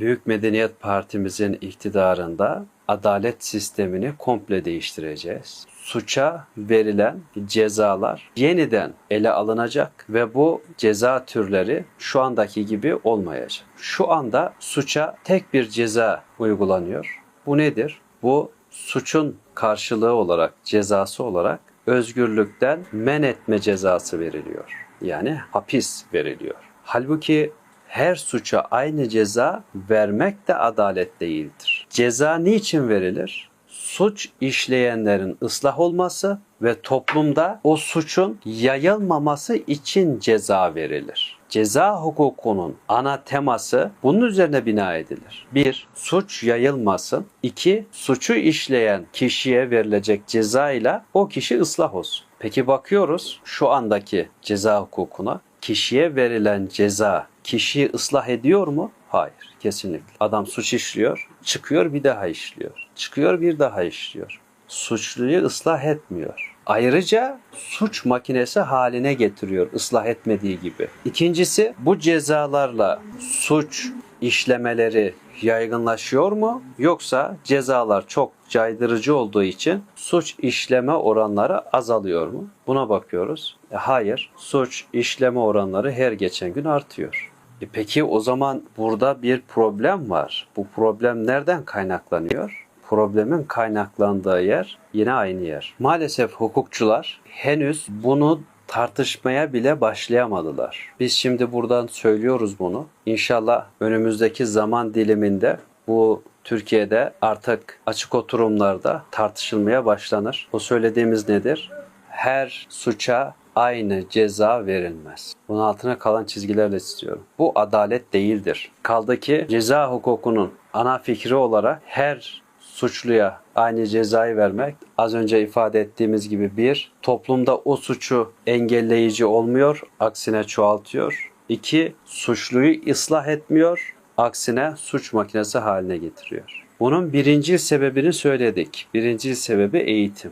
Büyük Medeniyet Partimizin iktidarında adalet sistemini komple değiştireceğiz. Suça verilen cezalar yeniden ele alınacak ve bu ceza türleri şu andaki gibi olmayacak. Şu anda suça tek bir ceza uygulanıyor. Bu nedir? Bu suçun karşılığı olarak, cezası olarak özgürlükten men etme cezası veriliyor. Yani hapis veriliyor. Halbuki her suça aynı ceza vermek de adalet değildir. Ceza niçin verilir? Suç işleyenlerin ıslah olması ve toplumda o suçun yayılmaması için ceza verilir. Ceza hukukunun ana teması bunun üzerine bina edilir. Bir, suç yayılmasın. İki, suçu işleyen kişiye verilecek ceza ile o kişi ıslah olsun. Peki bakıyoruz şu andaki ceza hukukuna. Kişiye verilen ceza kişiyi ıslah ediyor mu? Hayır, kesinlikle. Adam suç işliyor, çıkıyor bir daha işliyor. Çıkıyor bir daha işliyor. Suçluyu ıslah etmiyor. Ayrıca suç makinesi haline getiriyor ıslah etmediği gibi. İkincisi bu cezalarla suç işlemeleri yaygınlaşıyor mu? Yoksa cezalar çok caydırıcı olduğu için suç işleme oranları azalıyor mu? Buna bakıyoruz. E, hayır, suç işleme oranları her geçen gün artıyor. E peki o zaman burada bir problem var. Bu problem nereden kaynaklanıyor? Problemin kaynaklandığı yer yine aynı yer. Maalesef hukukçular henüz bunu tartışmaya bile başlayamadılar. Biz şimdi buradan söylüyoruz bunu. İnşallah önümüzdeki zaman diliminde bu Türkiye'de artık açık oturumlarda tartışılmaya başlanır. O söylediğimiz nedir? Her suça aynı ceza verilmez. Bunun altına kalan çizgilerle istiyorum. Bu adalet değildir. Kaldı ki ceza hukukunun ana fikri olarak her suçluya aynı cezayı vermek az önce ifade ettiğimiz gibi bir toplumda o suçu engelleyici olmuyor aksine çoğaltıyor. İki suçluyu ıslah etmiyor aksine suç makinesi haline getiriyor. Bunun birinci sebebini söyledik. Birinci sebebi eğitim.